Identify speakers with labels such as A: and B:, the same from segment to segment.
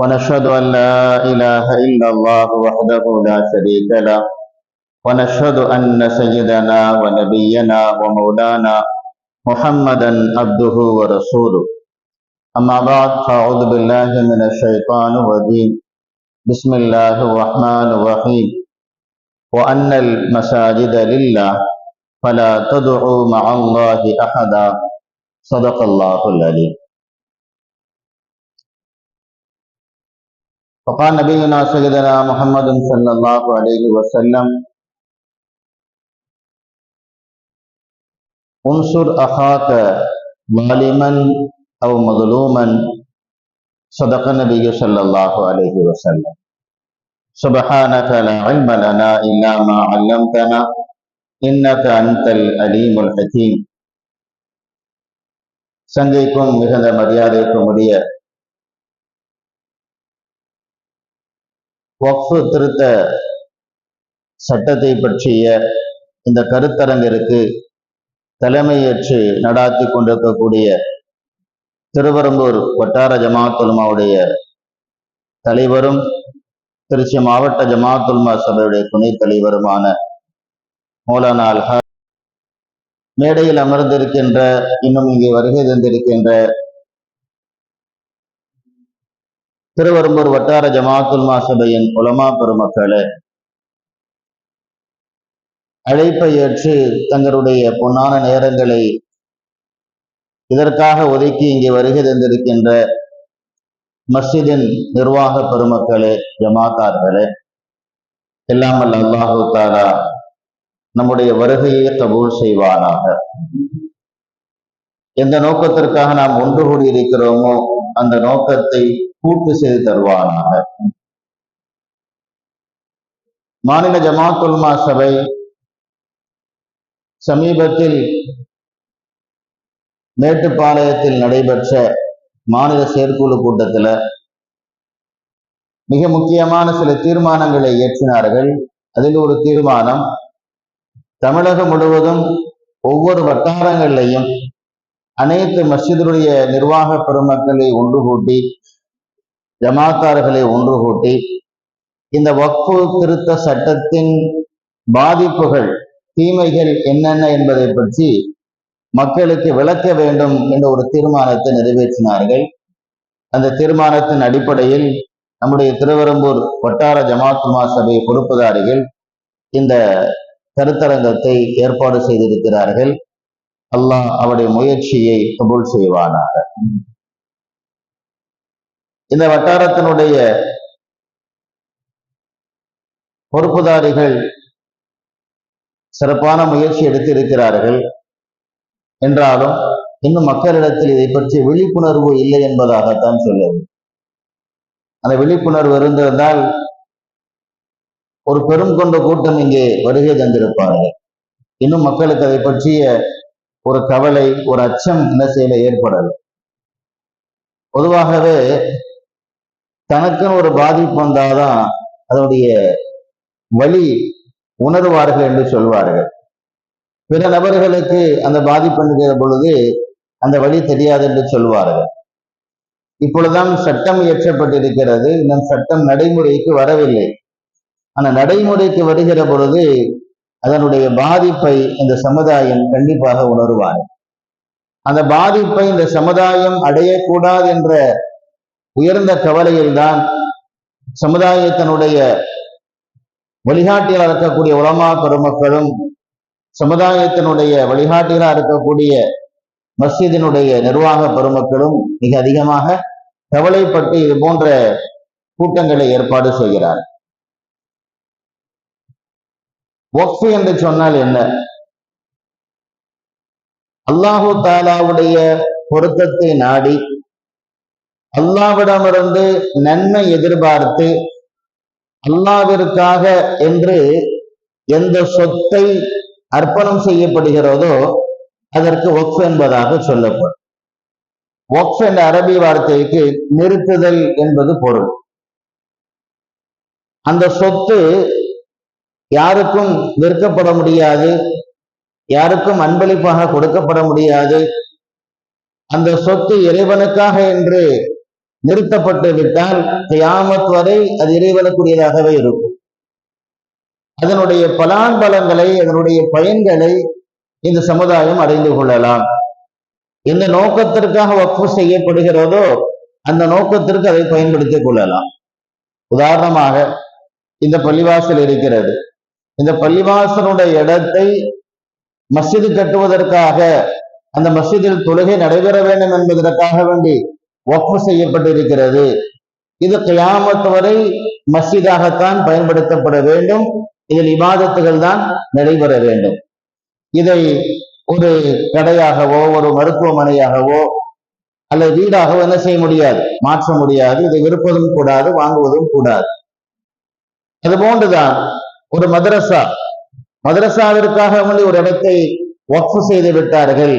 A: ونشهد أن لا إله إلا الله وحده لا شريك له. ونشهد أن سيدنا ونبينا ومولانا محمدا عبده ورسوله. أما بعد فأعوذ بالله من الشيطان الرجيم. بسم الله الرحمن الرحيم. وأن المساجد لله فلا تدعوا مع الله أحدا. صدق الله العليم فقال نبينا سيدنا محمد صلى الله عليه وسلم انصر أخاك ظالما أو مظلوما صدق النبي صلى الله عليه وسلم سبحانك لا علم لنا إلا ما علمتنا إنك أنت العليم الحكيم சங்கைக்கும் மிகுந்த மரியாதைக்கும் உரிய வக்ஃபு திருத்த சட்டத்தை பற்றிய இந்த கருத்தரங்கிற்கு தலைமையேற்று நடாத்தி கொண்டிருக்கக்கூடிய திருவரம்பூர் வட்டார ஜமாத்துல்மாவுடைய தலைவரும் திருச்சி மாவட்ட ஜமாத்துல்மா சபையுடைய துணைத் தலைவருமான மௌலானா அல்ஹா மேடையில் அமர்ந்திருக்கின்ற இன்னும் இங்கே வருகை தந்திருக்கின்ற திருவரம்பூர் வட்டார ஜமாத்துல்மா சபையின் உலமா பெருமக்களே அழைப்பை ஏற்று தங்களுடைய பொன்னான நேரங்களை இதற்காக ஒதுக்கி இங்கே வருகை தந்திருக்கின்ற மஸ்ஜிதின் நிர்வாக பெருமக்களே ஜமாத்தார்களே எல்லாம் அல்ல அல்லாஹு தாரா நம்முடைய வருகையை கபூல் செய்வானாக. எந்த நோக்கத்திற்காக நாம் ஒன்று கூடி இருக்கிறோமோ அந்த நோக்கத்தை பூர்த்தி செய்து தருவானாக. மாநில ஜமாத்துல்மா சபை சமீபத்தில் மேட்டுப்பாளையத்தில் நடைபெற்ற மாநில செயற்குழு கூட்டத்துல மிக முக்கியமான சில தீர்மானங்களை இயற்றினார்கள். அதில் ஒரு தீர்மானம் தமிழகம் முழுவதும் ஒவ்வொரு வட்டாரங்கள்லையும் அனைத்து மஸ்ஜிதுடைய நிர்வாக பெருமக்களை ஒன்று கூட்டி ஜமாத்தார்களை ஒன்று கூட்டி இந்த வக்ஃபு திருத்த சட்டத்தின் பாதிப்புகள் தீமைகள் என்னென்ன என்பதை பற்றி மக்களுக்கு விளக்க வேண்டும் என்ற ஒரு தீர்மானத்தை நிறைவேற்றினார்கள். அந்த தீர்மானத்தின் அடிப்படையில் நம்முடைய திருவரம்பூர் வட்டார ஜமாத்துமா சபை பொறுப்புதாரிகள் இந்த கருத்தரங்கத்தை ஏற்பாடு செய்திருக்கிறார்கள். அல்லாஹ் அவருடைய முயற்சியை கபூல் செய்வானாக. இந்த வட்டாரத்தினுடைய பொறுப்புதாரிகள் சிறப்பான முயற்சி எடுத்திருக்கிறார்கள் என்றாலும் இன்னும் மக்களிடத்தில் இதை பற்றி விழிப்புணர்வு இல்லை என்பதாகத்தான் சொல்ல அந்த விழிப்புணர்வு இருந்திருந்தால் ஒரு பெரும் கொண்ட கூட்டம் இங்கே வருகை தந்திருப்பார்கள். இன்னும் மக்களுக்கு அதை பற்றிய ஒரு கவலை ஒரு அச்சம் என்ன செய்யல ஏற்படல பொதுவாகவே தனக்குன்னு ஒரு பாதிப்பு வந்தாதான் அதனுடைய வழி உணர்வார்கள் என்று சொல்வார்கள். பிற நபர்களுக்கு அந்த பாதிப்பு என்கிற பொழுது அந்த வழி தெரியாது என்று சொல்வார்கள். இப்பொழுதுதான் சட்டம் இயற்றப்பட்டிருக்கிறது. இன்னும் சட்டம் நடைமுறைக்கு வரவில்லை. ஆனால் நடைமுறைக்கு வருகிற பொழுது அதனுடைய பாதிப்பை இந்த சமுதாயம் கண்டிப்பாக உணருவார் அந்த பாதிப்பை இந்த சமுதாயம் அடையக்கூடாது என்ற உயர்ந்த கவலையில்தான் சமுதாயத்தினுடைய வழிகாட்டியாக இருக்கக்கூடிய உலமா பெருமக்களும் சமுதாயத்தினுடைய வழிகாட்டிகளாக இருக்கக்கூடிய மஸ்ஜிதினுடைய நிர்வாக பெருமக்களும் மிக அதிகமாக கவலைப்பட்டு இது போன்ற கூட்டங்களை ஏற்பாடு செய்கிறார் ஒஃபு என்று சொன்னால் என்ன? அல்லாஹு தாலாவுடைய பொருத்தத்தை நாடி அல்லாவிடமிருந்து நன்மை எதிர்பார்த்து அல்லாவிற்காக என்று எந்த சொத்தை அர்ப்பணம் செய்யப்படுகிறதோ அதற்கு ஒக்ஃப் என்பதாக சொல்லப்படும். ஒக்ஃப் என்ற அரபி வார்த்தைக்கு நிறுத்துதல் என்பது பொருள். அந்த சொத்து யாருக்கும் விற்கப்பட முடியாது. யாருக்கும் அன்பளிப்பாக கொடுக்கப்பட முடியாது. அந்த சொத்து இறைவனுக்காக என்று நிறுத்தப்பட்டு விட்டால் கியாமத் வரை அது இறைவனுக்குரியதாகவே இருக்கும். அதனுடைய பலான் பலங்களை அதனுடைய பயன்களை இந்த சமுதாயம் அறிந்து கொள்ளலாம். எந்த நோக்கத்திற்காக வக்ஃபு செய்யப்படுகிறதோ அந்த நோக்கத்திற்கு அதை பயன்படுத்திக் கொள்ளலாம். உதாரணமாக இந்த பள்ளிவாசல் இருக்கிறது. இந்த பள்ளிவாசனுடைய இடத்தை மஸ்ஜிது கட்டுவதற்காக அந்த மசிதில் தொழுகை நடைபெற வேண்டும் என்பதற்காக வேண்டி ஒப்பு செய்யப்பட்டிருக்கிறது. இது கியாமத்து வரை மசிதாகத்தான் பயன்படுத்தப்பட வேண்டும். இதில் இபாதத்துகள் தான் நடைபெற வேண்டும். இதை ஒரு கடையாகவோ ஒரு மருத்துவமனையாகவோ அல்லது வீடாகவோ என்ன செய்ய முடியாது? மாற்ற முடியாது. இதை விற்பதும் கூடாது வாங்குவதும் கூடாது. அது போன்றுதான் ஒரு மதரசா. மதரசாவிற்காக வேண்டி ஒரு இடத்தை ஒப்பு செய்து விட்டார்கள்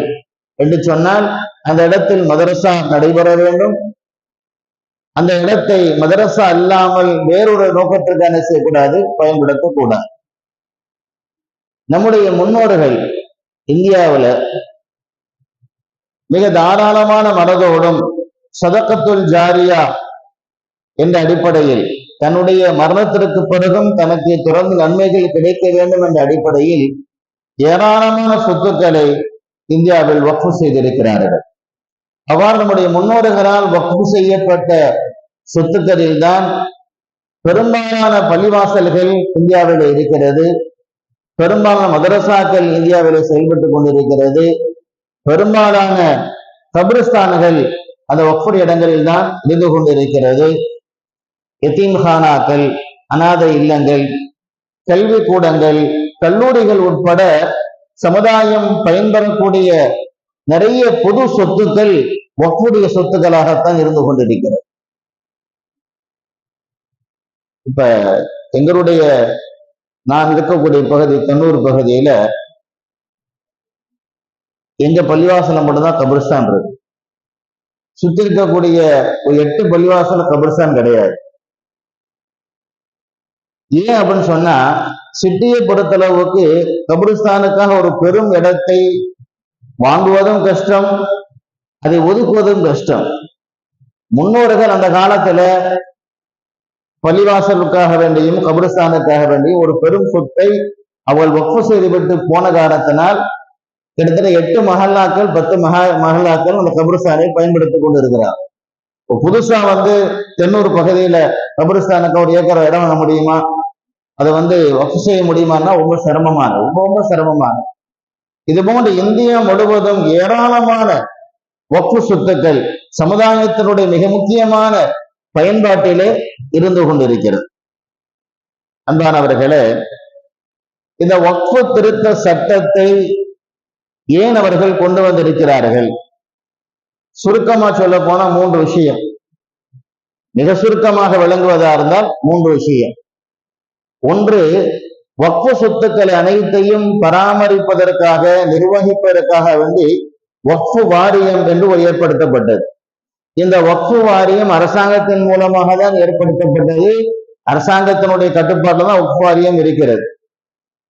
A: என்று சொன்னால் அந்த இடத்தில் மதரசா நடைபெற வேண்டும். அந்த இடத்தை மதரசா அல்லாமல் வேறொரு நோக்கத்திற்கு என்ன செய்யக்கூடாது? பயன்படுத்தக்கூடாது. நம்முடைய முன்னோர்கள் இந்தியாவுல மிக தாராளமான மனதோடும் சதக்கத்துள் ஜாரியா என்ற அடிப்படையில் தன்னுடைய மரணத்திற்கு பிறகும் தனக்கு தொடர்ந்து நன்மைகள் கிடைக்க வேண்டும் என்ற அடிப்படையில் ஏராளமான சொத்துக்களை இந்தியாவில் வக்ஃபு செய்திருக்கிறார்கள். அவ்வாறு நம்முடைய முன்னோர்களால் வக்ஃபு செய்யப்பட்ட சொத்துக்களில் தான் பெரும்பாலான பள்ளிவாசல்கள் இந்தியாவில் இருக்கிறது. பெரும்பாலான மதரசாக்கள் இந்தியாவில் செயல்பட்டுக் கொண்டிருக்கிறது. பெரும்பாலான கபிரஸ்தான்கள் அந்த ஒப்படி இடங்களில் தான் இருந்து கொண்டிருக்கிறது. எத்தீம்ஹானாக்கள் அநாத இல்லங்கள் கல்வி கூடங்கள் கல்லூரிகள் உட்பட சமுதாயம் பயன்பெறக்கூடிய நிறைய பொது சொத்துக்கள் ஒக்கூடிய சொத்துக்களாகத்தான் இருந்து கொண்டிருக்கிறது. இப்ப எங்களுடைய நான் இருக்கக்கூடிய பகுதி கண்ணூர் பகுதியில எங்க பள்ளிவாசலம் மட்டும்தான் கபிரிஸ்தான் இருக்கு. சுத்தி இருக்கக்கூடிய ஒரு எட்டு பள்ளிவாசல கபிரிஸ்தான் கிடையாது. ஏன் அப்படின்னு சொன்னா சிட்டியை பொறுத்தளவுக்கு கபிரிஸ்தானுக்காக ஒரு பெரும் இடத்தை வாங்குவதும் கஷ்டம் அதை ஒதுக்குவதும் கஷ்டம். முன்னோர்கள் அந்த காலத்துல பள்ளிவாசலுக்காக வேண்டியும் கபிரிஸ்தானுக்காக வேண்டியும் ஒரு பெரும் சொத்தை அவள் ஒப்பு செய்துவிட்டு போன காரணத்தினால் கிட்டத்தட்ட எட்டு மகல்லாக்கள் பத்து மகா மகல்லாக்கள் அந்த கபிரிஸ்தானை பயன்படுத்திக் கொண்டு இருக்கிறார் இப்போ புதுசா வந்து தென்னூர் பகுதியில கபிரிஸ்தானுக்கு ஒரு ஏக்கர் இடம் வாங்க முடியுமா? அதை வந்து ஒப்பு செய்ய முடியுமான்னா ரொம்ப சிரமமான ரொம்ப ரொம்ப சிரமமான. இது போன்று இந்தியா முழுவதும் ஏராளமான ஒப்பு சொத்துக்கள் சமுதாயத்தினுடைய மிக முக்கியமான பயன்பாட்டிலே இருந்து கொண்டிருக்கிறது. அன்பானவர்களே இந்த ஒப்பு திருத்த சட்டத்தை ஏன் அவர்கள் கொண்டு வந்திருக்கிறார்கள்? சுருக்கமா சொல்ல போனா மூன்று விஷயம். மிக சுருக்கமாக விளங்குவதா இருந்தால் மூன்று விஷயம். ஒன்று வக்ஃபு சொத்துக்களை அனைத்தையும் பராமரிப்பதற்காக நிர்வகிப்பதற்காக வேண்டி வக்ஃபு வாரியம் என்று ஒரு ஏற்படுத்தப்பட்டது. இந்த வக்ஃபு வாரியம் அரசாங்கத்தின் மூலமாக தான் ஏற்படுத்தப்பட்டது. அரசாங்கத்தினுடைய கட்டுப்பாட்டில் தான் வக்ஃபு வாரியம் இருக்கிறது.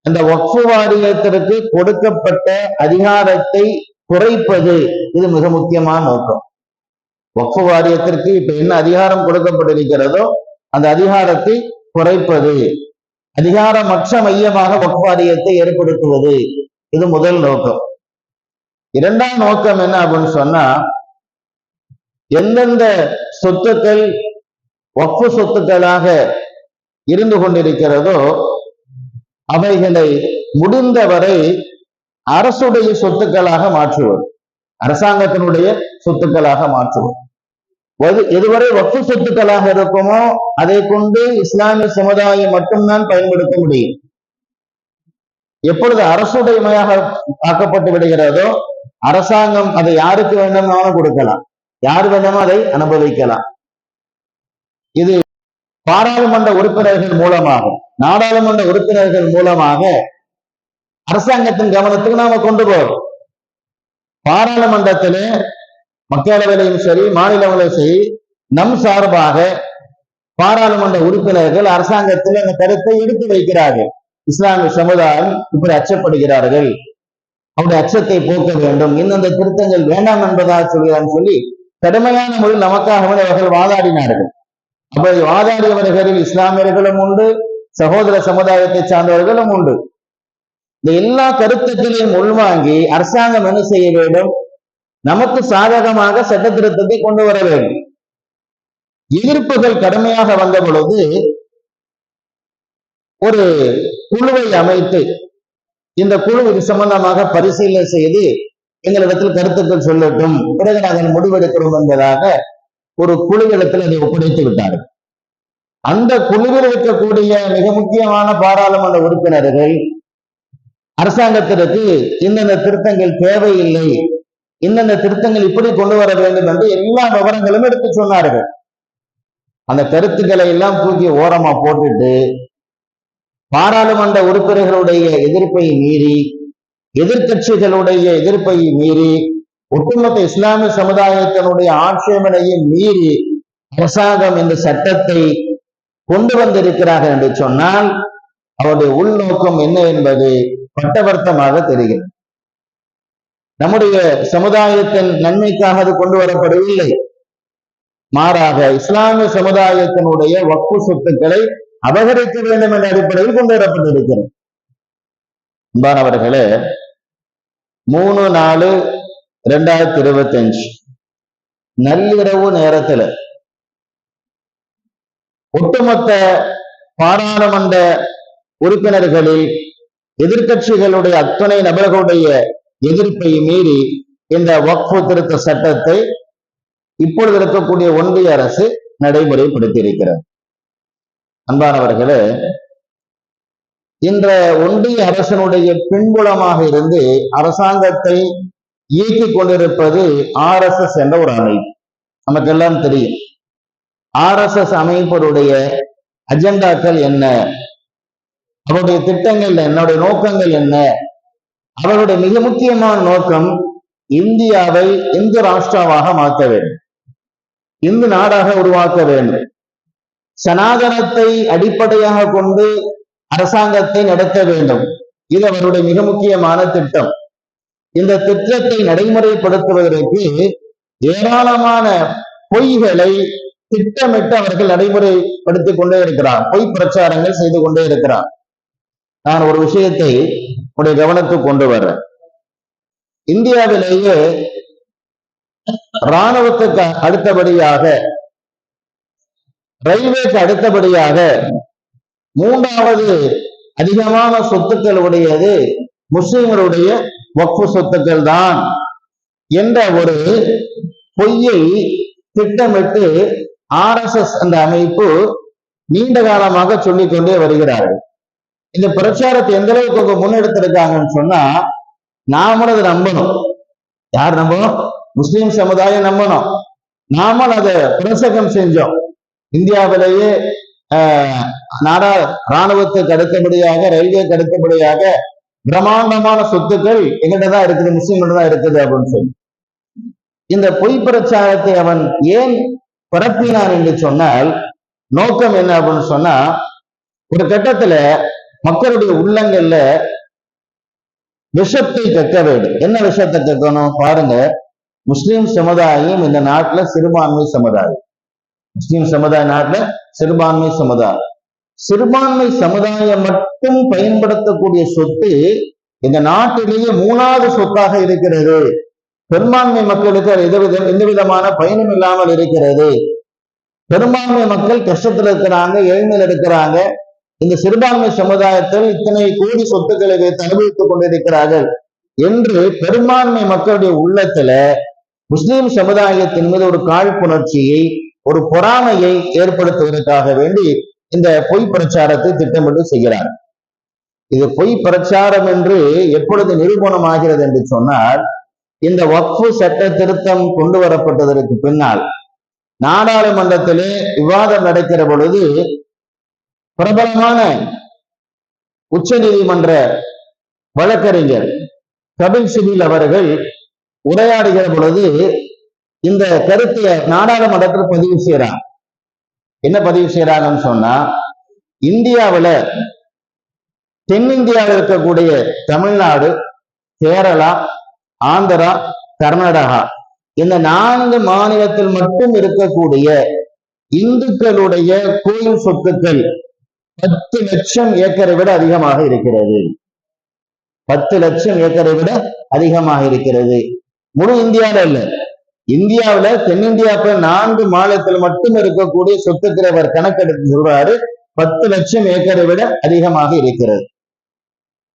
A: அந்த வக்ஃபு வாரியத்திற்கு கொடுக்கப்பட்ட அதிகாரத்தை குறைப்பது இது மிக முக்கியமான நோக்கம். வக்ஃபு வாரியத்திற்கு இப்ப என்ன அதிகாரம் கொடுக்கப்பட்டிருக்கிறதோ அந்த அதிகாரத்தை குறைப்பது. அதிகாரமற்ற மையமாக வக்ஃபு ஏற்படுத்துவது. இது முதல் நோக்கம். இரண்டாம் நோக்கம் என்ன அப்படின்னு சொன்னா எந்தெந்த சொத்துக்கள் வக்ஃபு சொத்துக்களாக இருந்து கொண்டிருக்கிறதோ அவைகளை முடிந்தவரை அரசுடைய சொத்துக்களாக மாற்றுவது. அரசாங்கத்தினுடைய சொத்துக்களாக மாற்றுவது. எதுவரை வக்ஃபு சொத்துக்களாக இருக்குமோ அதை கொண்டு இஸ்லாமிய சமுதாயம் மட்டும்தான் பயன்படுத்த முடியும். எப்பொழுது அரசுடைமையாக ஆக்கப்பட்டு விடுகிறதோ அரசாங்கம் அதை யாருக்கு வேண்டும்னாலும் கொடுக்கலாம். யார் வேண்டுமோ அதை அனுபவிக்கலாம். இது பாராளுமன்ற உறுப்பினர்கள் மூலமாக நாடாளுமன்ற உறுப்பினர்கள் மூலமாக அரசாங்கத்தின் கவனத்துக்கு நாம கொண்டு போறோம். பாராளுமன்றத்திலே மக்களவையிலும் சரி மாநிலங்களும் சரி நம் சார்பாக பாராளுமன்ற உறுப்பினர்கள் அரசாங்கத்தில் அந்த கருத்தை எடுத்து வைக்கிறார்கள். இஸ்லாமிய சமுதாயம் இப்படி அச்சப்படுகிறார்கள். அவருடைய அச்சத்தை போக்க வேண்டும். இந்தந்த திருத்தங்கள் வேண்டாம் என்பதாக சொல்கிறான்னு சொல்லி கடுமையான முறையில் நமக்காக அவர்கள் வாதாடினார்கள். அப்படி வாதாடியவர்களில் இஸ்லாமியர்களும் உண்டு சகோதர சமுதாயத்தை சார்ந்தவர்களும் உண்டு. இந்த எல்லா கருத்துக்களையும் உள்வாங்கி அரசாங்கம் என்ன செய்ய வேண்டும்? நமக்கு சாதகமாக சட்ட திருத்தத்தை கொண்டு வர வேண்டும். எதிர்ப்புகள் கடுமையாக வந்த பொழுது ஒரு குழுவை அமைத்து இந்த குழு இது சம்பந்தமாக பரிசீலனை செய்து எங்களிடத்தில் கருத்துக்கள் சொல்லட்டும் பிறகு நாங்கள் முடிவெடுக்கிறோம் என்பதாக ஒரு குழுவிடத்தில் அதை ஒப்படைத்து விட்டார்கள். அந்த குழுவில் இருக்கக்கூடிய மிக முக்கியமான பாராளுமன்ற உறுப்பினர்கள் அரசாங்கத்திற்கு இந்தந்த திருத்தங்கள் தேவையில்லை இந்தந்த திருத்தங்கள் இப்படி கொண்டு வர வேண்டும் என்று எல்லா விவரங்களும் எடுத்து சொன்னார்கள். அந்த கருத்துக்களை எல்லாம் தூக்கி ஓரமா போட்டுட்டு பாராளுமன்ற உறுப்பினர்களுடைய எதிர்ப்பை மீறி எதிர்கட்சிகளுடைய எதிர்ப்பை மீறி ஒட்டுமொத்த இஸ்லாமிய சமுதாயத்தினுடைய ஆட்சேபனையும் மீறி அரசாங்கம் இந்த சட்டத்தை கொண்டு வந்திருக்கிறார்கள் என்று சொன்னால் அவருடைய உள்நோக்கம் என்ன என்பது பட்டவர்த்தமாக தெரிகிறது. நம்முடைய சமுதாயத்தின் நன்மைக்காக அது கொண்டு வரப்படவில்லை. மாறாக இஸ்லாமிய சமுதாயத்தினுடைய வக்கு சொத்துக்களை அபகரிக்க வேண்டும் என்ற அடிப்படையில் கொண்டு வரப்பட்டிருக்கிறது. அன்பானவர்களே மூணு நாலு ரெண்டாயிரத்தி இருபத்தி அஞ்சு நள்ளிரவு நேரத்துல ஒட்டுமொத்த பாராளுமன்ற உறுப்பினர்களில் எதிர்கட்சிகளுடைய அத்துணை நபர்களுடைய எதிர்ப்பை மீறி இந்த வக்ஃபு திருத்த சட்டத்தை இப்பொழுது இருக்கக்கூடிய ஒன்றிய அரசு நடைமுறைப்படுத்தி இருக்கிறது அன்பானவர்களே இந்த ஒன்றிய அரசனுடைய பின்புலமாக இருந்து அரசாங்கத்தை இயக்கிக் கொண்டிருப்பது ஆர் எஸ் எஸ் என்ற ஒரு அமைப்பு. நமக்கெல்லாம் தெரியும். ஆர் எஸ் எஸ் அமைப்பருடைய அஜெண்டாக்கள் என்ன? அவருடைய திட்டங்கள் என்னுடைய நோக்கங்கள் என்ன? அவருடைய மிக முக்கியமான நோக்கம் இந்தியாவை இந்து ராஷ்டிராவாக மாற்ற வேண்டும். இந்து நாடாக உருவாக்க வேண்டும். சனாதனத்தை அடிப்படையாக கொண்டு அரசாங்கத்தை நடத்த வேண்டும். இது அவருடைய மிக முக்கியமான திட்டம். இந்த திட்டத்தை நடைமுறைப்படுத்துவதற்கு ஏராளமான பொய்களை திட்டமிட்டு அவர்கள் நடைமுறைப்படுத்திக் கொண்டே இருக்கிறார். பொய் பிரச்சாரங்கள் செய்து கொண்டே இருக்கிறார். நான் ஒரு விஷயத்தை உடைய கவனத்துக்கு கொண்டு வர்றேன். இந்தியாவிலேயே இராணுவத்துக்கு அடுத்தபடியாக ரயில்வேக்கு அடுத்தபடியாக மூன்றாவது அதிகமான சொத்துக்கள் உடையது முஸ்லிம்களுடைய வக்ஃபு சொத்துக்கள் தான் என்ற ஒரு பொய்யை திட்டமிட்டு ஆர் எஸ் எஸ் அந்த அமைப்பு நீண்ட காலமாக சொல்லிக்கொண்டே வருகிறார்கள். இந்த பிரச்சாரத்தை எந்த அளவுக்கு அவங்க முன்னெடுத்திருக்காங்கன்னு சொன்னா நாமளும் அதை நம்பணும். யார் நம்பணும்? முஸ்லீம் சமுதாயம் நம்பணும். நாமளும் அதை பிரசகம் செஞ்சோம். இந்தியாவிலேயே நாடா ராணுவத்துக்கு அடுத்தபடியாக ரயில்வேக்கு அடுத்தபடியாக பிரம்மாண்டமான சொத்துக்கள் எங்கிட்ட தான் இருக்குது முஸ்லீம்கிட்ட தான் இருக்குது அப்படின்னு சொல்லி. இந்த பொய் பிரச்சாரத்தை அவன் ஏன் பரப்பினான் என்று சொன்னால் நோக்கம் என்ன அப்படின்னு சொன்னா ஒரு கட்டத்துல மக்களுடைய உள்ளங்கள்ல விஷத்தை கக்க வேண்டும். என்ன விஷத்தை கக்கணும் பாருங்க. முஸ்லிம் சமுதாயம் இந்த நாட்டுல சிறுபான்மை சமுதாயம். முஸ்லிம் சமுதாய நாட்டுல சிறுபான்மை சமுதாயம். சிறுபான்மை சமுதாயம் மட்டும் பயன்படுத்தக்கூடிய சொத்து இந்த நாட்டிலேயே மூணாவது சொத்தாக இருக்கிறது. பெரும்பான்மை மக்களுக்கு எந்த எந்த விதமான பயனும் இல்லாமல் இருக்கிறது. பெரும்பான்மை மக்கள் கஷ்டத்தில் இருக்கிறாங்க ஏழ்மையில் இருக்கிறாங்க. இந்த சிறுபான்மை சமுதாயத்தில் இத்தனை கோடி சொத்துக்களை வைத்து அனுபவித்துக் கொண்டிருக்கிறார்கள் என்று பெரும்பான்மை மக்களுடைய உள்ளத்துல முஸ்லிம் சமுதாயத்தின் மீது ஒரு காழ்ப்புணர்ச்சியை ஒரு பொறாமையை ஏற்படுத்துவதற்காக வேண்டி இந்த பொய் பிரச்சாரத்தை திட்டமிட்டு செய்கிறார். இது பொய் பிரச்சாரம் என்று எப்பொழுது நிரூபணம் ஆகிறது என்று சொன்னால் இந்த வக்ஃபு சட்ட திருத்தம் கொண்டு வரப்பட்டதற்கு பின்னால் நாடாளுமன்றத்திலே விவாதம் நடக்கிற பொழுது பிரபலமான உச்ச நீதிமன்ற வழக்கறிஞர் கபில் சிபில் அவர்கள் உரையாடுகிற பொழுது இந்த கருத்தை நாடாளுமன்றத்தில் பதிவு செய்யறாங்க என்ன பதிவு செய்யறாங்கன்னு சொன்னா இந்தியாவுல தென்னிந்தியாவில் இருக்கக்கூடிய தமிழ்நாடு கேரளா ஆந்திரா கர்நாடகா இந்த நான்கு மாநிலத்தில் மட்டும் இருக்கக்கூடிய இந்துக்களுடைய கோயில் சொத்துக்கள் பத்து லட்சம் ஏக்கரை விட அதிகமாக இருக்கிறது. பத்து லட்சம் ஏக்கரை விட அதிகமாக இருக்கிறது. முழு இந்தியாவில இல்ல. இந்தியாவுல தென்னிந்தியாவுல நான்கு மாநிலத்தில் மட்டும் இருக்கக்கூடிய சொத்துக்களை அவர் கணக்கெடுத்து சொல்றாரு பத்து லட்சம் ஏக்கரை விட அதிகமாக இருக்கிறது.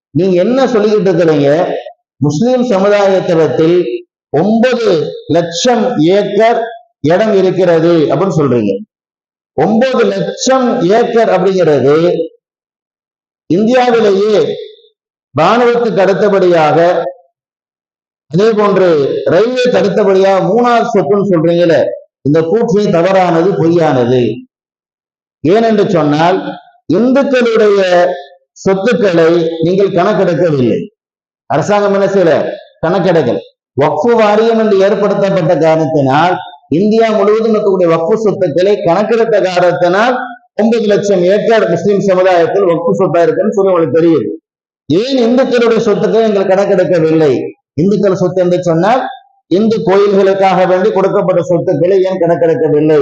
A: நீங்க என்ன சொல்லிக்கிட்டு இருக்கிறீங்க? முஸ்லிம் சமுதாயத்திடத்தில் ஒன்பது லட்சம் ஏக்கர் இடம் இருக்கிறது அப்படின்னு சொல்றீங்க. ஒன்பது லட்சம் ஏக்கர் அப்படிங்கிறது இந்தியாவிலேயே ராணுவத்துக்கு அடுத்தபடியாக அதே போன்று ரயில்வே தடுத்தபடியாக மூணாவது சொத்துன்னு சொல்றீங்கள இந்த கூற்று தவறானது பொய்யானது. ஏனென்று சொன்னால் இந்துக்களுடைய சொத்துக்களை நீங்கள் கணக்கெடுக்கவில்லை. அரசாங்கம் என்ன செய்யல? கணக்கெடுக்கல். வக்ஃபு வாரியம் என்று ஏற்படுத்தப்பட்ட காரணத்தினால் இந்தியா முழுவதும் இருக்கக்கூடிய வக்ஃபு சொத்துக்களை கணக்கெடுத்த காரணத்தினால் ஒன்பது லட்சம் ஏக்கர் முஸ்லிம் சமுதாயத்தில் வக்ஃபு சொத்தா இருக்குன்னு சொல்லி உங்களுக்கு தெரியுது. ஏன் இந்துக்களுடைய சொத்துக்களை எங்கள் கணக்கெடுக்கவில்லை? இந்துக்கள் சொத்து என்று சொன்னால் இந்து கோயில்களுக்காக வேண்டி கொடுக்கப்பட்ட சொத்துக்களை ஏன் கணக்கெடுக்கவில்லை?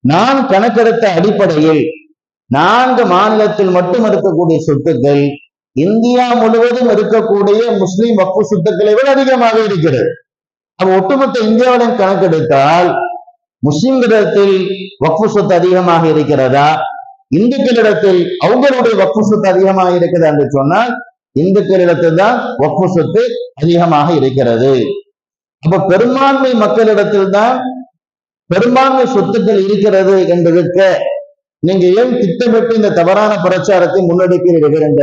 A: நான் கணக்கெடுத்த அடிப்படையில் நான்கு மாநிலத்தில் மட்டும் இருக்கக்கூடிய சொத்துக்கள் இந்தியா முழுவதும் இருக்கக்கூடிய முஸ்லிம் வக்ஃபு சொத்துக்களை விட அதிகமாக இருக்கிறது. அப்ப ஒட்டுமொத்த இந்தியாவுடன் கணக்கெடுத்தால் முஸ்லிம்களிடத்தில் வக்ஃபு சொத்து அதிகமாக இருக்கிறதா? இந்துக்களிடத்தில் அவங்களுடைய வக்ஃபு சொத்து அதிகமாக இருக்கிறது என்று சொன்னால் இந்துக்களிடத்தில் தான் வக்ஃபு சொத்து அதிகமாக இருக்கிறது. அப்ப பெரும்பான்மை மக்களிடத்தில் தான் பெரும்பான்மை சொத்துக்கள் இருக்கிறது என்பதற்கு நீங்க ஏன் திட்டமிட்டு இந்த தவறான பிரச்சாரத்தை முன்னெடுக்கிறீர்கள் என்ற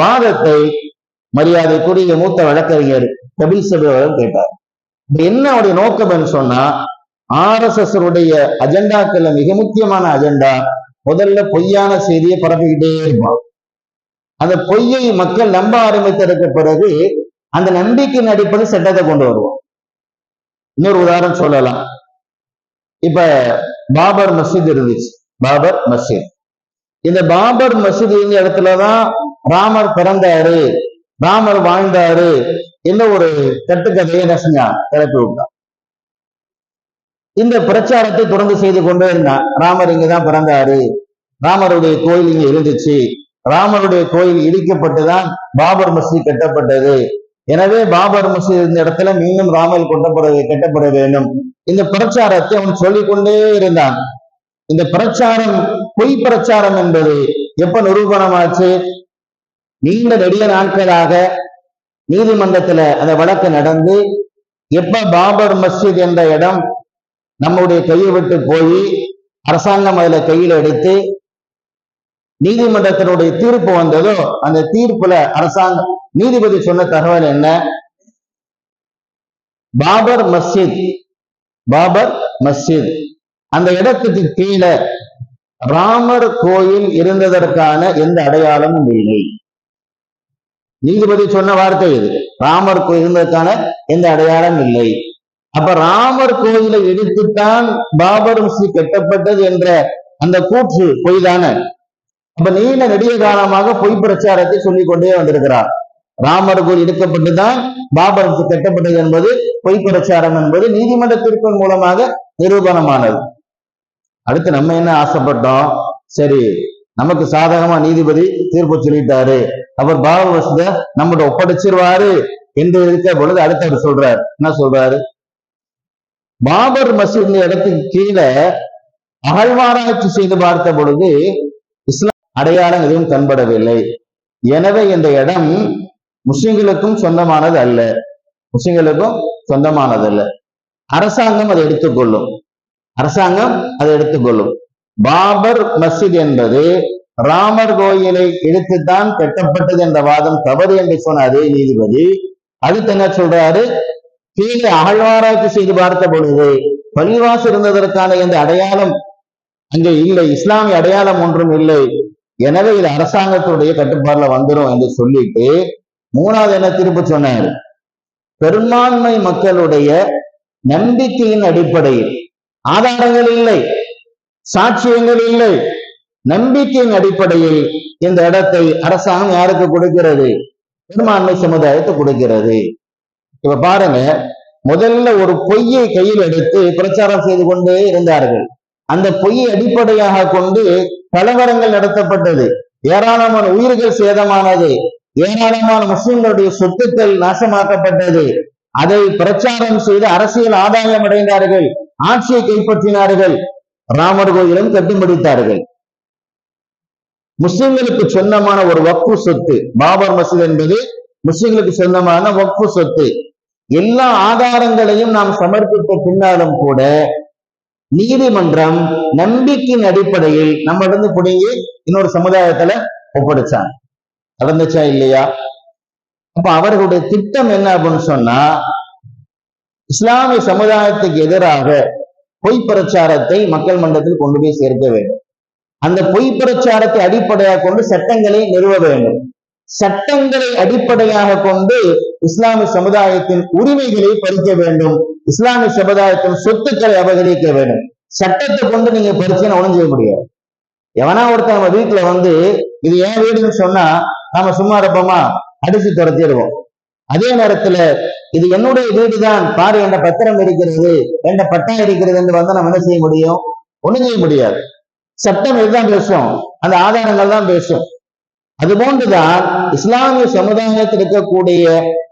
A: வாதத்தை மரியாதைக்குரிய மூத்த வழக்கறிஞர் கபில் சிபல் கேட்டார். என்ன அவருடைய நோக்கம் சொன்னா ஆர் எஸ் எஸ் உடைய அஜெண்டாக்கள்ல மிக முக்கியமான அஜெண்டா முதல்ல பொய்யான செய்தியை பரப்பிக்கிட்டே இருப்பான் அந்த பொய்யை மக்கள் நம்ப ஆரம்பித்ததற்கு பிறகு அந்த நம்பிக்கையின் அடிப்படை சட்டத்தை கொண்டு வருவோம் இன்னொரு உதாரணம் சொல்லலாம். இப்ப பாபர் மஸ்ஜித் இருந்துச்சு. பாபர் மஸ்ஜித். இந்த பாபர் மஸ்ஜித் இருந்த இடத்துலதான் ராமர் பிறந்தாரு. ராமர் வாழ்ந்தாரு. என்ன ஒரு கட்டுக்கதையை என்ன செஞ்சான் கிளப்பி விட்டான் இந்த பிரச்சாரத்தை தொடர்ந்து செய்து கொண்டே இருந்தான் ராமர் இங்கதான் பிறந்தாரு. ராமருடைய கோயில் இங்க இருந்துச்சு. ராமருடைய கோயில் இடிக்கப்பட்டுதான் பாபர் மஸ்ஜித் கட்டப்பட்டது. எனவே பாபர் மசூத் இருந்த இடத்துல மீண்டும் ராமர் கொட்டப்பட கட்டப்பட வேண்டும். இந்த பிரச்சாரத்தை அவன் சொல்லிக்கொண்டே இருந்தான். இந்த பிரச்சாரம் பொய் பிரச்சாரம் என்பது எப்ப நிரூபணமாச்சு? நீண்ட நெடிய நாட்களாக நீதிமன்றத்துல அந்த வழக்கு நடந்து எப்ப பாபர் மஸ்ஜித் என்ற இடம் நம்முடைய கையை விட்டு போய் அரசாங்கம் அதுல கையில் எடுத்து நீதிமன்றத்தினுடைய தீர்ப்பு வந்ததோ அந்த தீர்ப்புல அரசாங்கம் நீதிபதி சொன்ன தகவல் என்ன? பாபர் மஸ்ஜித் பாபர் மஸ்ஜித். அந்த இடத்துக்கு கீழே ராமர் கோயில் இருந்ததற்கான எந்த அடையாளமும் இல்லை. நீதிபதி சொன்ன வார்த்தை இது. ராமர் கோயில் எந்த அடையாளம் இல்லை. அப்ப ராமர் கோயிலை எடுத்துத்தான் பாபர் மஸ்ஜித் கட்டப்பட்டது என்ற அந்த கூற்று பொய் தானே அப்ப நீண்ட நெடிய காலமாக பொய் பிரச்சாரத்தை சொல்லிக் கொண்டே வந்திருக்கிறார். ராமர் கோயில் எடுக்கப்பட்டுதான் பாபர் மஸ்ஜித் கட்டப்பட்டது என்பது பொய் பிரச்சாரம் என்பது நீதிமன்ற மூலமாக நிரூபணமானது. அடுத்து நம்ம என்ன ஆசைப்பட்டோம்? சரி நமக்கு சாதகமா நீதிபதி தீர்ப்பு சொல்லிட்டாரு. அவர் பாபர் நம்மகிட்ட ஒப்படைச்சிருவாரு என்று இருக்க பொழுது அடுத்து அவர் சொல்றாரு. என்ன சொல்றாரு? பாபர் மசீத் இடத்துக்கு கீழே அகழ்வாராய்ச்சி செய்து பார்த்த பொழுது இஸ்லாம் அடையாளம் எதுவும் தென்படவில்லை எனவே இந்த இடம் முஸ்லிம்களுக்கும் சொந்தமானது அல்ல. முஸ்லிம்களுக்கும் சொந்தமானது அல்ல. அரசாங்கம் அதை எடுத்துக்கொள்ளும். அரசாங்கம் அதை எடுத்துக்கொள்ளும். பாபர் மஸ்ஜித் என்பது ராமர் கோயிலை இழுத்துத்தான் கட்டப்பட்டது என்ற வாதம் தவறு என்று சொன்ன அதே நீதிபதி. அடுத்து என்ன சொல்றாரு? கீழே அகழ்வாராய்ச்சி செய்து பார்த்த பொழுது பள்ளிவாசல் இருந்ததற்கான எந்த அடையாளம் அங்கே இல்லை. இஸ்லாமிய அடையாளம் ஒன்றும் இல்லை. எனவே இது அரசாங்கத்துடைய கட்டுப்பாடுல வந்துடும் என்று சொல்லிட்டு மூணாவது என்ன திருப்பி சொன்னார்? பெரும்பான்மை மக்களுடைய நம்பிக்கையின் அடிப்படையில். ஆதாரங்கள் இல்லை. சாட்சியங்கள் இல்லை. நம்பிக்கையின் அடிப்படையில் இந்த இடத்தை அரசாங்கம் யாருக்கு கொடுக்கிறது? பெரும்பான்மை சமுதாயத்தை கொடுக்கிறது. இப்ப பாருங்க முதல்ல ஒரு பொய்யை கையில் எடுத்து பிரச்சாரம் செய்து கொண்டே இருந்தார்கள். அந்த பொய்யை அடிப்படையாக கொண்டு கலவரங்கள் நடத்தப்பட்டது. ஏராளமான உயிர்கள் சேதமானது. ஏராளமான முஸ்லிம்களுடைய சொத்துக்கள் நாசமாக்கப்பட்டது. அதை பிரச்சாரம் செய்து அரசியல் ஆதாயம் அடைந்தார்கள். ஆட்சியை கைப்பற்றினார்கள். ராமர் கோயிலும் கட்டுப்படுத்தார்கள் முஸ்லிம்களுக்கு சொந்தமான ஒரு வக்ஃபு சொத்து பாபர் மசூத் என்பது முஸ்லிம்களுக்கு சொந்தமான வக்ஃபு சொத்து. எல்லா ஆதாரங்களையும் நாம் சமர்ப்பித்த பின்னாலும் கூட நீதிமன்றம் நம்பிக்கையின் அடிப்படையில் நம்ம இருந்து பிடுங்கி இன்னொரு சமுதாயத்துல ஒப்படைச்சாங்க. நடந்துச்சா இல்லையா? அப்ப அவர்களுடைய திட்டம் என்ன அப்படின்னு சொன்னா இஸ்லாமிய சமுதாயத்துக்கு எதிராக பொய் பிரச்சாரத்தை மக்கள் மன்றத்தில் கொண்டு போய் சேர்க்க வேண்டும். அந்த பொய் பிரச்சாரத்தை அடிப்படையாக கொண்டு சட்டங்களை நிறுவ வேண்டும். சட்டங்களை அடிப்படையாக கொண்டு இஸ்லாமிய சமுதாயத்தின் உரிமைகளை பறிக்க வேண்டும். இஸ்லாமிய சமுதாயத்தின் சொத்துக்களை அபகரிக்க வேண்டும். சட்டத்தை கொண்டு நீங்க பறிச்சுன்னு ஒன்றும் செய்ய முடியாது. எவனா ஒருத்தன் நம்ம வீட்டுல வந்து இது ஏன் வீடுன்னு சொன்னா நாம சும்மா இருப்போமா? அடிச்சு துரத்திடுவோம். அதே நேரத்துல இது என்னுடைய வீடுதான் பாரு என்ற பத்திரம் இருக்கிறது என்ற பட்டம் இருக்கிறது என்று வந்து நம்ம என்ன செய்ய முடியும்? ஒண்ணு செய்ய முடியாது. சட்டம் இதுதான் பேசும். அந்த ஆதாரங்கள் தான் பேசும். அது போன்றுதான் இஸ்லாமிய சமுதாயத்தில் இருக்கக்கூடிய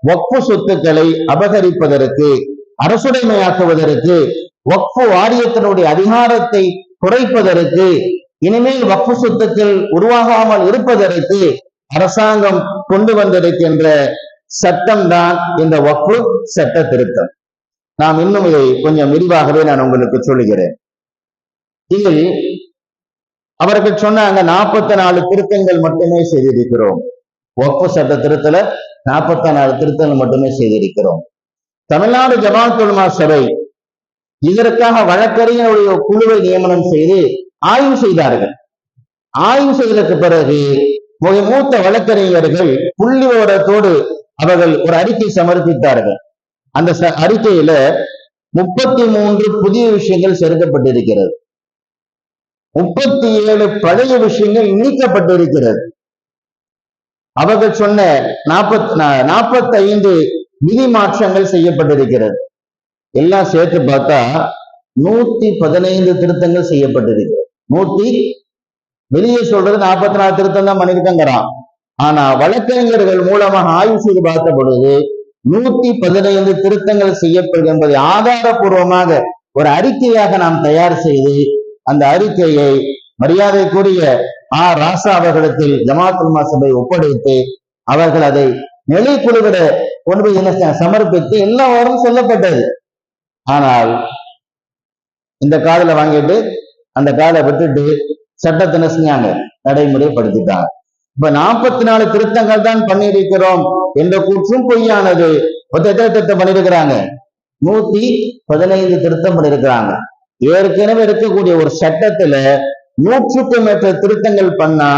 A: ஒப்பு சொத்துக்களை அபகரிப்பதற்கு அரசுடைமையாக்குவதற்கு ஒப்பு வாரியத்தினுடைய அதிகாரத்தை குறைப்பதற்கு இனிமேல் வப்பு சொத்துக்கள் உருவாகாமல் இருப்பதற்கு அரசாங்கம் கொண்டு வந்திருக்கின்ற சட்டம் தான் இந்த வக்ஃபு சட்ட திருத்தம். நாம் இன்னும் இதை கொஞ்சம் விரிவாகவே நான் உங்களுக்கு சொல்லுகிறேன். இதில் அவர்கள் சொன்னாங்க நாற்பத்தி நாலு திருத்தங்கள் மட்டுமே செய்திருக்கிறோம். ஒப்பு சட்ட திருத்தல நாற்பத்தி நாலு திருத்தங்கள் மட்டுமே செய்திருக்கிறோம். தமிழ்நாடு ஜமாத்துல்மா சபை இதற்காக வழக்கறிஞருடைய குழுவை நியமனம் செய்து ஆய்வு செய்தார்கள். ஆய்வு செய்ததற்கு பிறகு மூத்த வழக்கறிஞர்கள் புள்ளி விவரத்தோடு அவர்கள் ஒரு அறிக்கை சமர்ப்பித்தார்கள். அந்த அறிக்கையில முப்பத்தி மூன்று புதிய விஷயங்கள் செருக்கப்பட்டிருக்கிறது. முப்பத்தி ஏழு பழைய விஷயங்கள் நீக்கப்பட்டிருக்கிறது. அவர்கள் சொன்ன நாற்பத் நாற்பத்தி ஐந்து விதி மாற்றங்கள் செய்யப்பட்டிருக்கிறது. எல்லாம் சேர்த்து பார்த்தா நூத்தி பதினைந்து திருத்தங்கள் செய்யப்பட்டிருக்கிறது. நூத்தி வெளியே சொல்றது நாற்பத்தி நாலு திருத்தம் தான் பண்ணிருக்கங்கிறான் ஆனா வழக்கறிஞர்கள் மூலமாக ஆய்வு செய்து பார்த்த பொழுது நூத்தி பதினைந்து திருத்தங்கள் செய்யப்படுது என்பதை ஆதாரபூர்வமாக ஒரு அறிக்கையாக நாம் தயார் செய்து அந்த அறிக்கையை மரியாதைக்குரிய ஆ ராசா அவர்களிடத்தில் ஜமாத்துல் சபை ஒப்படைத்து அவர்கள் அதை நிலைக்குழுவிட கொண்டு போய் என்ன சமர்ப்பித்து எல்லா வாரம் சொல்லப்பட்டது. ஆனால் இந்த காதுல வாங்கிட்டு அந்த காதை விட்டுட்டு சட்டத்தினை செஞ்சாங்க நடைமுறைப்படுத்திட்டாங்க. இப்ப நாற்பத்தி நாலு திருத்தங்கள் தான் பண்ணியிருக்கிறோம் என்ற கூற்றும் பொய்யானது. மொத்தம் எத்தனை திருத்தம் பண்ணியிருக்கிறாங்க? நூத்தி பதினைந்து திருத்தம் பண்ணியிருக்கிறாங்க. ஏற்கனவே இருக்கக்கூடிய ஒரு சட்டத்துல நூற்றுக்கும் மேற்ற திருத்தங்கள் பண்ணா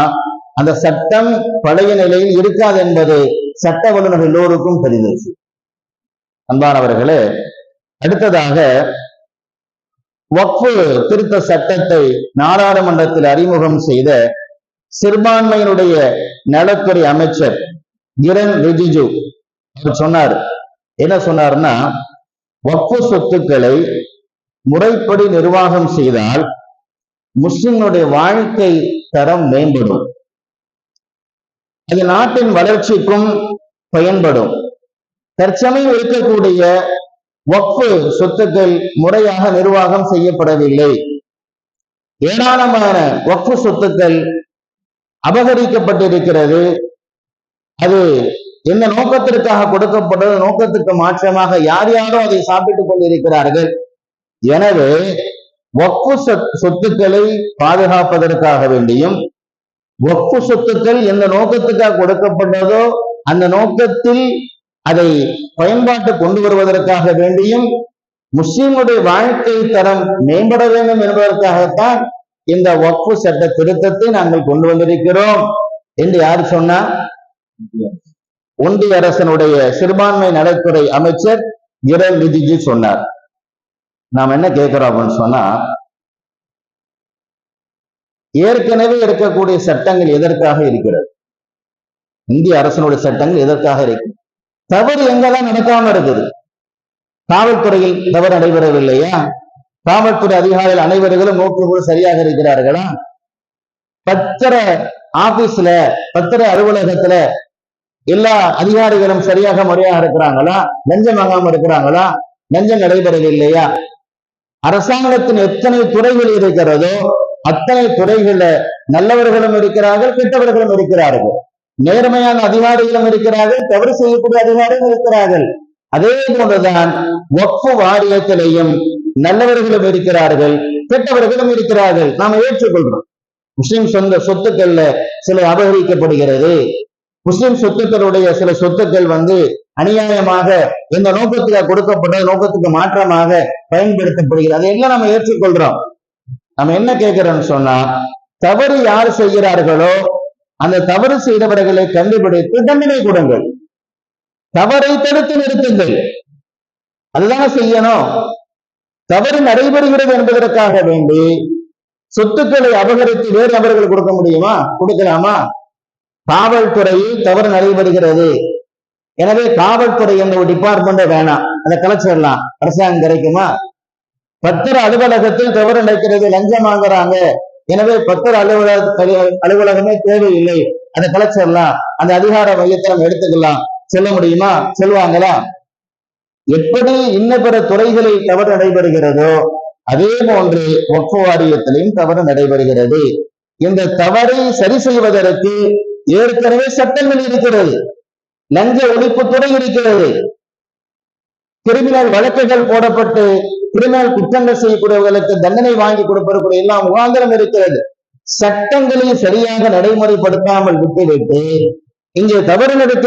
A: அந்த சட்டம் பழைய நிலையில் இருக்காது என்பது சட்ட வல்லுநர் எல்லோருக்கும் தெரிந்துச்சு அன்பானவர்களே அடுத்ததாக வக்ஃபு திருத்த சட்டத்தை நாடாளுமன்றத்தில் அறிமுகம் செய்த சிறுபான்மையினுடைய நலத்துறை அமைச்சர் கிரண் ரிஜிஜு அவர் சொன்னார். என்ன சொன்னார்னா வக்ஃபு சொத்துக்களை முறைப்படி நிர்வாகம் செய்தால் முஸ்லிம்களுடைய வாழ்க்கை தரம் மேம்படும். அது நாட்டின் வளர்ச்சிக்கும் பயன்படும். தற்சமயம் இருக்கக்கூடிய வக்ஃபு சொத்துக்கள் முறையாக நிர்வாகம் செய்யப்படவில்லை. ஏராளமான வக்ஃபு சொத்துக்கள் அபகரிக்கப்பட்டிருக்கிறது. அது எந்த நோக்கத்திற்காக கொடுக்கப்பட்டது நோக்கத்துக்கு மாற்றமாக யார் யாரும் அதை சாப்பிட்டுக் கொண்டிருக்கிறார்கள். எனவே ஒப்பு சொத்துக்களை பாதுகாப்பதற்காக வேண்டியும் ஒப்பு சொத்துக்கள் எந்த நோக்கத்துக்காக கொடுக்கப்பட்டதோ அந்த நோக்கத்தில் அதை பயன்பாட்டு கொண்டு வருவதற்காக வேண்டியும் முஸ்லிமுடைய வாழ்க்கை தரம் மேம்பட வேண்டும் என்பதற்காகத்தான் இந்த வக்ஃபு சட்ட திருத்தத்தை நாங்கள் கொண்டு வந்திருக்கிறோம் என்று யார் சொன்னா? ஒன்றிய அரசனுடைய சிறுபான்மை நலத்துறை அமைச்சர் கிரண் விஜிஜி சொன்னார். நாம் என்ன கேட்கிறோம் அப்படின்னு சொன்னா ஏற்கனவே இருக்கக்கூடிய சட்டங்கள் எதற்காக இருக்கிறது? இந்திய அரசனுடைய சட்டங்கள் எதற்காக இருக்கு? தவறு எங்கெல்லாம் நடக்காம இருக்குது? காவல்துறையில் தவறு நடைபெறவில்லையா? காவல்துறை அதிகாரிகள் அனைவர்களும் நோக்கு சரியாக இருக்கிறார்களா? பத்திர ஆபீஸ்ல பத்திர அலுவலகத்துல எல்லா அதிகாரிகளும் சரியாக முறையாக இருக்கிறாங்களா? லஞ்சம் வாங்காம இருக்கிறாங்களா? லஞ்சம் நடைபெறவில்லையா? அரசாங்கத்தின் எத்தனை துறைகள் இருக்கிறதோ அத்தனை துறைகள்ல நல்லவர்களும் இருக்கிறார்கள் கெட்டவர்களும் இருக்கிறார்கள். நேர்மையான அதிகாரிகளும் இருக்கிறார்கள் தவறு செய்யக்கூடிய அதிகாரிகளும் இருக்கிறார்கள். அதே போன்றுதான் ஒப்பு வாரியத்திலையும் நல்லவர்களும் இருக்கிறார்கள் கெட்டவர்களும் இருக்கிறார்கள். நாம ஏற்றுக்கொள்றோம் முஸ்லிம் சொந்த சொத்துக்கள்ல சில அபகரிக்கப்படுகிறது. முஸ்லிம் சொத்துக்களுடைய சில சொத்துக்கள் வந்து அநியாயமாக எந்த நோக்கத்துக்கு கொடுக்கப்பட்ட நோக்கத்துக்கு மாற்றமாக பயன்படுத்தப்படுகிறது. அதையெல்லாம் நம்ம ஏற்றுக்கொள்றோம் நம்ம என்ன கேட்கிறோம்னு சொன்னா தவறு யார் செய்கிறார்களோ அந்த தவறு செய்தவர்களை கண்டுபிடித்து தண்டனை கொடுங்கள். தவறை தடுத்து நிறுத்துங்கள். அதுதானே செய்யணும். தவறு நடைபெறுகிறது என்பதற்காக வேண்டி சொத்துக்களை அபகரித்து வேறு நபர்கள் கொடுக்க முடியுமா? கொடுக்கலாமா? காவல்துறையில் தவறு நடைபெறுகிறது. எனவே காவல்துறை என்ற ஒரு டிபார்ட்மெண்ட் வேணாம். அதை கலைச்சிடலாம் அரசாங்கம் கிடைக்குமா? பத்திர அலுவலகத்தில் தவறு நடக்கிறது லஞ்சம் வாங்குறாங்க. எனவே பத்திர அலுவலக அலுவலகமே தேவையில்லை. அதை கலைச்சிடலாம் அந்த அதிகார மையத்தை நம்ம எடுத்துக்கலாம். சொல்ல முடியுமா? சொல்லுவாங்களா எப்படி இன்ன பிற துறைகளில் தவறு நடைபெறுகிறதோ அதே போன்று ஒப்பு வாரியத்திலையும் தவறு நடைபெறுகிறது. இந்த தவறை சரி செய்வதற்கு ஏற்கனவே சட்டங்கள் இருக்கிறது. லஞ்ச ஒழிப்புத்துறை இருக்கிறது. கிரிமினல் வழக்குகள் போடப்பட்டு கிரிமினல் குற்றங்கள் செய்யக்கூடியவர்களுக்கு தண்டனை வாங்கி கொடுப்பதற்குரிய எல்லாம் முகாந்திரம் இருக்கிறது. சட்டங்களை சரியாக நடைமுறைப்படுத்தாமல் விட்டுவிட்டு இங்கே தவறு நடத்தி